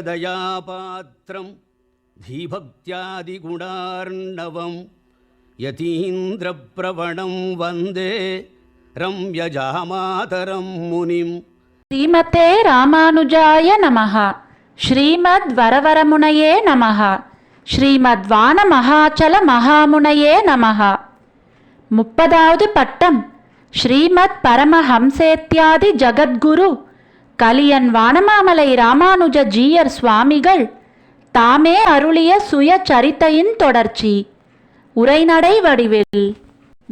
श्रीशैलेशदयापात्रं धीभक्त्यादिगुणार्णवं यतीन्द्रप्रवणं वन्दे रम्यजामातरं मुनिम् श्रीमते रामानुजाय नमः। ஸ்ரீமத் வரவரமுனையே நமஹ. ஸ்ரீமத் வான மகாச்சல மகாமுனையே நமஹ. முப்பதாவது பட்டம். ஸ்ரீமத் பரமஹம்சேத்யாதி ஜகத்குரு கலியன் வானமாமலை ராமானுஜ ஜீயர் சுவாமிகள் தாமே அருளிய சுய சரித்தையின் தொடர்ச்சி. உரைநடை வடிவில்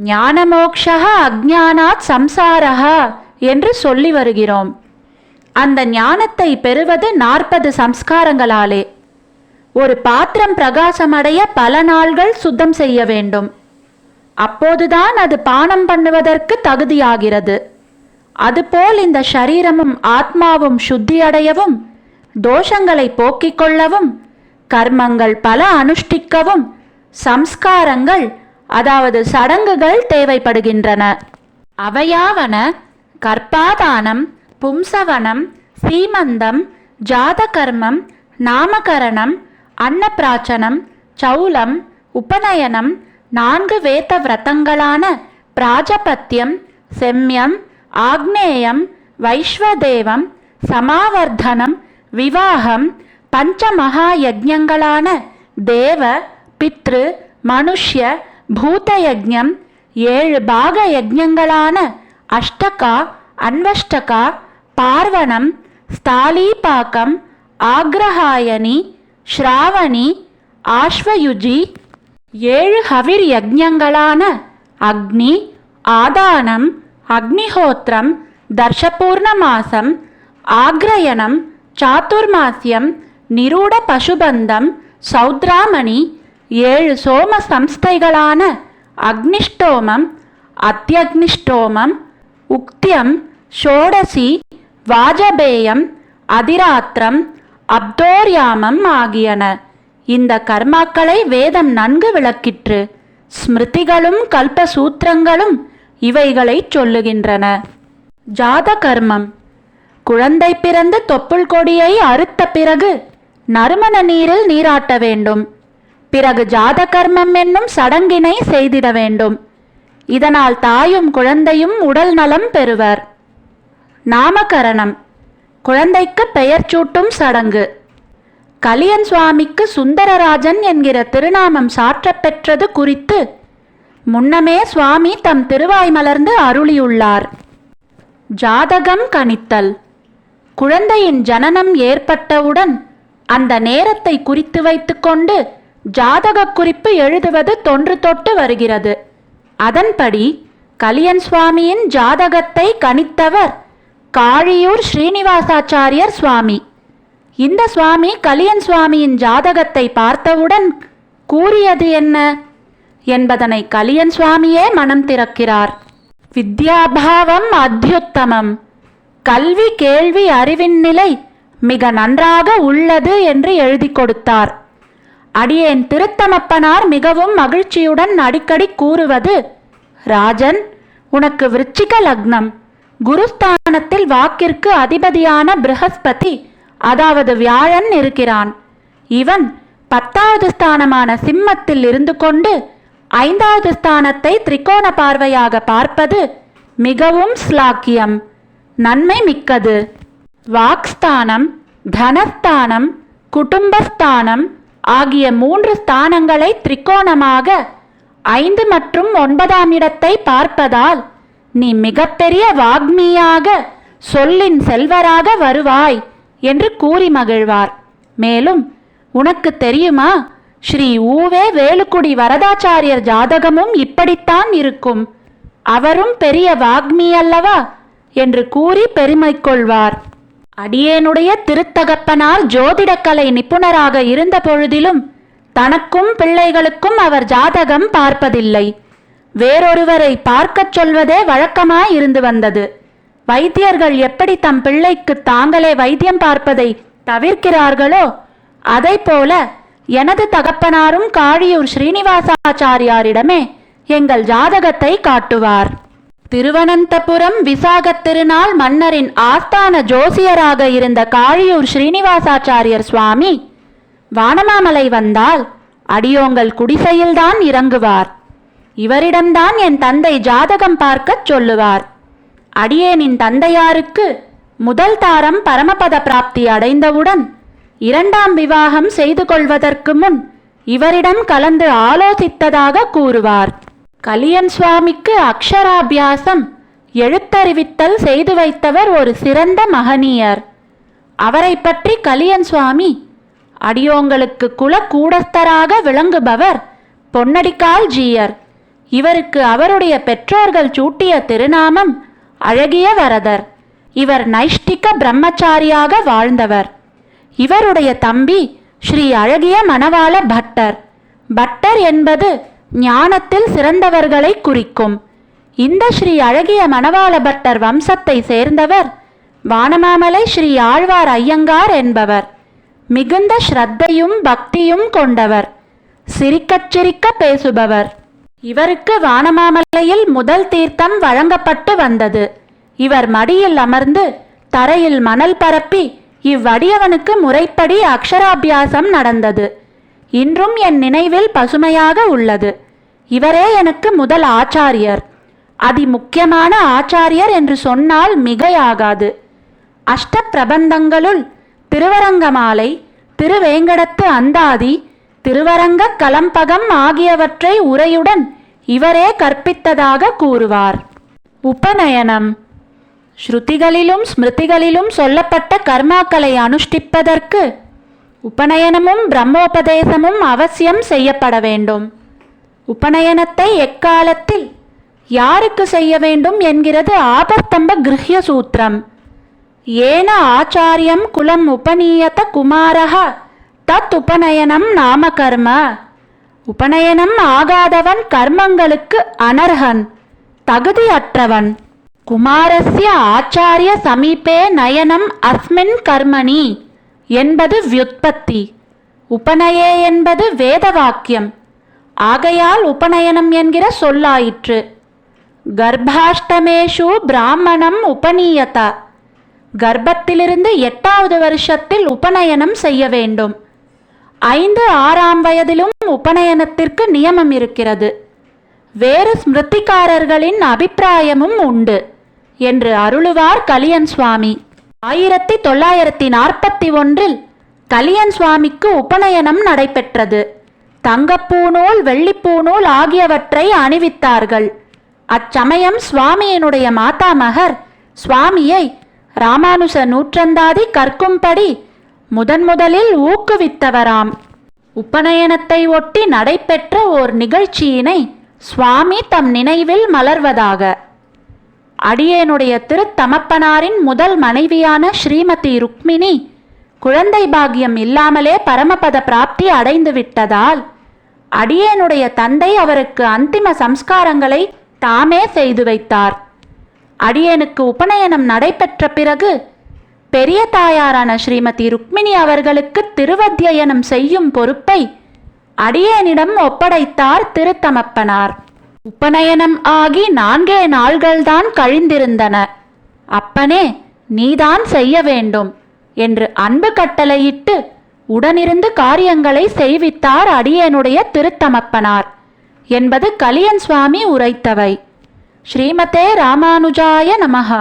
ஞானமோக்ஷா அக்ஞானாத் சம்சாரஹா என்று சொல்லி வருகிறோம். அந்த ஞானத்தை பெறுவது நாற்பது சம்ஸ்காரங்களாலே. ஒரு பாத்திரம் பிரகாசமடைய பல நாள்கள் சுத்தம் செய்ய வேண்டும். அப்போதுதான் அது பானம் பண்ணுவதற்கு தகுதியாகிறது. அதுபோல் இந்த ஷரீரமும் ஆத்மாவும் சுத்தியடையவும் தோஷங்களை போக்கிக் கொள்ளவும் கர்மங்கள் பல அனுஷ்டிக்கவும் சம்ஸ்காரங்கள் அதாவது சடங்குகள் தேவைப்படுகின்றன. அவையாவன கற்பாதானம் பும்சவனம் சீமந்தம் ஜாதகர்மம் நாமகரணம் அன்னப்பிராச்சனம் சௌலம் உபநயனம் நான்கு வேத விரதங்களான பிராஜபத்தியம் செம்யம் ஆக்னேயம் வைஸ்வதேவம் சமாவர்த்தனம் விவாகம் பஞ்சமகா யஜ்ஞங்களான தேவ பித்ரு மனுஷ்ய பூதயஜம் ஏழு பாக யஜ்ஞங்களான அஷ்டகா அன்வஷ்டகா பார்வணம் ஸ்தாலீபாக்கம் ஆக்ரஹாயணி ஸ்ராவணி ஆஷ்வயுஜி ஏழு ஹவிர் யஜ்ஞங்களான அக்னி ஆதானம் அக்னிஹோத்திரம் தர்ஷபூர்ண மாசம் ஆக்ரயணம் சாத்துர்மாசியம் நிரூட பசுபந்தம் சௌத்ராமணி ஏழு சோம சம்ஸ்தைகளான அக்னிஷ்டோமம் அத்தியக்னிஷ்டோமம் உக்தியம் ஷோடசி வாஜபேயம் அதிராத்திரம் அப்தோர்யாமம் ஆகியன. இந்த கர்மாக்களை வேதம் நன்கு விளக்கிற்று. ஸ்மிருதிகளும் கல்பசூத்திரங்களும் இவைகளைச் சொல்லுகின்றன. ஜாத கர்மம் குழந்தை பிறந்து தொப்புள் கொடியை அறுத்த பிறகு நறுமண நீரில் நீராட்ட வேண்டும். பிறகு ஜாத கர்மம் என்னும் சடங்கினை செய்திட வேண்டும். இதனால் தாயும் குழந்தையும் உடல் நலம் பெறுவர். நாமகரணம். குழந்தைக்கு பெயர் சூட்டும் சடங்கு. கலியன் சுவாமிக்கு சுந்தரராஜன் என்கிற திருநாமம் சாற்றப்பெற்றது குறித்து முன்னமே சுவாமி தம் திருவாய் மலர்ந்து அருளியுள்ளார். ஜாதகம் கணித்தல். குழந்தையின் ஜனனம் ஏற்பட்டவுடன் அந்த நேரத்தை குறித்து வைத்துக்கொண்டு ஜாதக குறிப்பு எழுதுவது தொன்று தொட்டு வருகிறது. அதன்படி கலியன் சுவாமியின் ஜாதகத்தை கணித்தவர் காழியூர் ஸ்ரீனிவாசாச்சாரியர் சுவாமி. இந்த சுவாமி கலியன் சுவாமியின் ஜாதகத்தை பார்த்தவுடன் கூறியது என்ன? என்பதனை கலியன் சுவாமியே மனம் திறக்கிறார். வித்யாபாவம் அத்தியுத்தமம் கல்வி கேள்வி அறிவின் நிலை மிக நன்றாக உள்ளது என்று எழுதி கொடுத்தார். அடியேன் திருத்தமப்பனார் மிகவும் மகிழ்ச்சியுடன் அடிக்கடி கூறுவது ராஜன் உனக்கு விருச்சிக லக்னம். குருஸ்தானத்தில் வாக்கிற்கு அதிபதியான பிரகஸ்பதி அதாவது வியாழன் இருக்கிறான். இவன் பத்தாவது ஸ்தானமான சிம்மத்தில் இருந்து கொண்டு ஐந்தாவது ஸ்தானத்தை திரிகோண பார்வையாக பார்ப்பது மிகவும் ஸ்லாக்கியம் நன்மை மிக்கது. வாக்ஸ்தானம் தனஸ்தானம் குடும்பஸ்தானம் ஆகிய மூன்று ஸ்தானங்களை திரிகோணமாக ஐந்து மற்றும் ஒன்பதாம் இடத்தை பார்ப்பதால் நீ மிகப்பெரிய வாக்மியாக சொல்லின் செல்வராக வருவாய் என்று கூறி மகிழ்வார். மேலும் உனக்கு தெரியுமா ஸ்ரீ ஊவே வேலுக்குடி வரதாச்சாரியர் ஜாதகமும் இப்படித்தான் இருக்கும். அவரும் பெரிய வாக்மி அல்லவா என்று கூறி பெருமை கொள்வார். அடியேனுடைய திருத்தகப்பனார் ஜோதிடக்கலை நிபுணராக இருந்த பொழுதிலும் தனக்கும் பிள்ளைகளுக்கும் அவர் ஜாதகம் பார்ப்பதில்லை. வேறொருவரை பார்க்கச் சொல்வதே வழக்கமாய் இருந்து வந்தது. வைத்தியர்கள் எப்படி தம் பிள்ளைக்கு தாங்களே வைத்தியம் பார்ப்பதை தவிர்க்கிறார்களோ அதைப்போல எனது தகப்பனாரும் காழியூர் ஸ்ரீனிவாசாச்சாரியாரிடமே எங்கள் ஜாதகத்தை காட்டுவார். திருவனந்தபுரம் விசாகத் திருநாள் மன்னரின் ஆஸ்தான ஜோசியராக இருந்த காழியூர் ஸ்ரீனிவாசாச்சாரியர் சுவாமி வானமாமலை வந்தால் அடியோங்கள் குடிசையில்தான் இறங்குவார். இவரிடம்தான் என் தந்தை ஜாதகம் பார்க்கச் சொல்லுவார். அடியேனின் தந்தையாருக்கு முதல் தாரம் பரமபத பிராப்தி அடைந்தவுடன் இரண்டாம் விவாகம் செய்து கொள்வதற்கு முன் இவரிடம் கலந்து ஆலோசித்ததாக கூறுவார். கலியன் சுவாமிக்கு அக்ஷராபியாசம் எழுத்தறிவித்தல் செய்து வைத்தவர் ஒரு சிறந்த மகனியர். அவரை பற்றி கலியன் சுவாமி அடியோங்களுக்கு குல கூடஸ்தராக விளங்குபவர் பொன்னடிக்கால் ஜீயர். இவருக்கு அவருடைய பெற்றோர்கள் சூட்டிய திருநாமம் அழகிய வரதர். இவர் நைஷ்டிக பிரம்மச்சாரியாக வாழ்ந்தவர். இவருடைய தம்பி ஸ்ரீ அழகிய மணவாள பட்டர். பட்டர் என்பது ஞானத்தில் சிறந்தவர்களை குறிக்கும். இந்த ஸ்ரீ அழகிய மணவாள பட்டர் வம்சத்தை சேர்ந்தவர் வானமாமலை ஸ்ரீ ஆழ்வார் ஐயங்கார் என்பவர். மிகுந்த ஸ்ரத்தையும் பக்தியும் கொண்டவர். சிரிக்கச் சிரிக்க பேசுபவர். இவருக்கு வானமாமலையில் முதல் தீர்த்தம் வழங்கப்பட்டு வந்தது. இவர் மடியில் அமர்ந்து தரையில் மணல் பரப்பி இவ்வடியவனுக்கு முறைப்படி அக்ஷராபியாசம் நடந்தது. இன்றும் என் நினைவில் பசுமையாக உள்ளது. இவரே எனக்கு முதல் ஆச்சாரியர். அதி முக்கியமான ஆச்சாரியர் என்று சொன்னால் மிகையாகாது. அஷ்ட பிரபந்தங்களுள் திருவரங்கமாலை திருவேங்கடத்து அந்தாதி திருவரங்க கலம்பகம் ஆகியவற்றை உரையுடன் இவரே கற்பித்ததாக கூறுவார். உபநயனம். ஸ்ருதிகளிலும் ஸ்மிருதிகளிலும் சொல்லப்பட்ட கர்மாக்களை அனுஷ்டிப்பதற்கு உபநயனமும் பிரம்மோபதேசமும் அவசியம் செய்யப்பட வேண்டும். உபநயனத்தை எக்காலத்தில் யாருக்கு செய்ய வேண்டும் என்கிறது ஆபத்தம்ப கிருஹ்ய சூத்திரம். ஏன ஆச்சாரியம் குலம் உபநீயத குமாரக தத் உபநயனம் நாம கர்ம உபநயனம் ஆகாதவன் கர்மங்களுக்கு அனர்ஹன் தகுதியற்றவன். குமாரஸ்ய ஆச்சாரிய சமீபே நயனம் அஸ்மின் கர்மணி என்பது வியுத்பத்தி உபநயே என்பது வேத வாக்கியம் ஆகையால் உபநயனம் என்கிற சொல்லாயிற்று. கர்ப்பாஷ்டமேஷு பிராமணம் உபநீயத. கர்ப்பத்திலிருந்து எட்டாவது வருஷத்தில் உபநயனம் செய்ய வேண்டும். ஐந்து ஆறாம் வயதிலும் உபநயனத்திற்கு நியமம் இருக்கிறது. வேறு ஸ்மிருதிக்காரர்களின் அபிப்பிராயமும் உண்டு என்று அருளுவார் கலியன் சுவாமி. ஆயிரத்தி தொள்ளாயிரத்தி நாற்பத்தி ஒன்றில் கலியன் சுவாமிக்கு உபநயனம் நடைபெற்றது. தங்கப்பூநூல் வெள்ளிப்பூநூல் ஆகியவற்றை அணிவித்தார்கள். அச்சமயம் சுவாமியினுடைய மாதாமகர் சுவாமியை ராமானுஜ நூற்றந்தாதி கற்கும்படி முதன் முதலில் ஊக்குவித்தவராம். உபநயனத்தை ஒட்டி நடைபெற்ற ஓர் நிகழ்ச்சியினை சுவாமி தம் நினைவில் மலர்வதாக. அடியேனுடைய திருத்தமப்பனாரின் முதல் மனைவியான ஸ்ரீமதி ருக்மிணி குழந்தை பாக்கியம் இல்லாமலே பரமபத பிராப்தி அடைந்து விட்டதால் அடியேனுடைய தந்தை அவருக்கு அந்திம சம்ஸ்காரங்களை தாமே செய்து வைத்தார். அடியேனுக்கு உபநயனம் நடைபெற்ற பிறகு பெரிய தாயாரான ஸ்ரீமதி ருக்மிணி அவர்களுக்கு திருவத்தியனம் செய்யும் பொறுப்பை அடியேனிடம் ஒப்படைத்தார் திருத்தமப்பனார். உபநயனம் ஆகி நான்கே நாள்கள்தான் கழிந்திருந்தன. அப்பனே நீதான் செய்ய வேண்டும் என்று அன்பு கட்டளையிட்டு உடனிருந்து காரியங்களை செய்வித்தார் அடியேனுடைய திருத்தமப்பனார் என்பது கலியன் சுவாமி உரைத்தவை. ஸ்ரீமதே ராமானுஜாய நமகா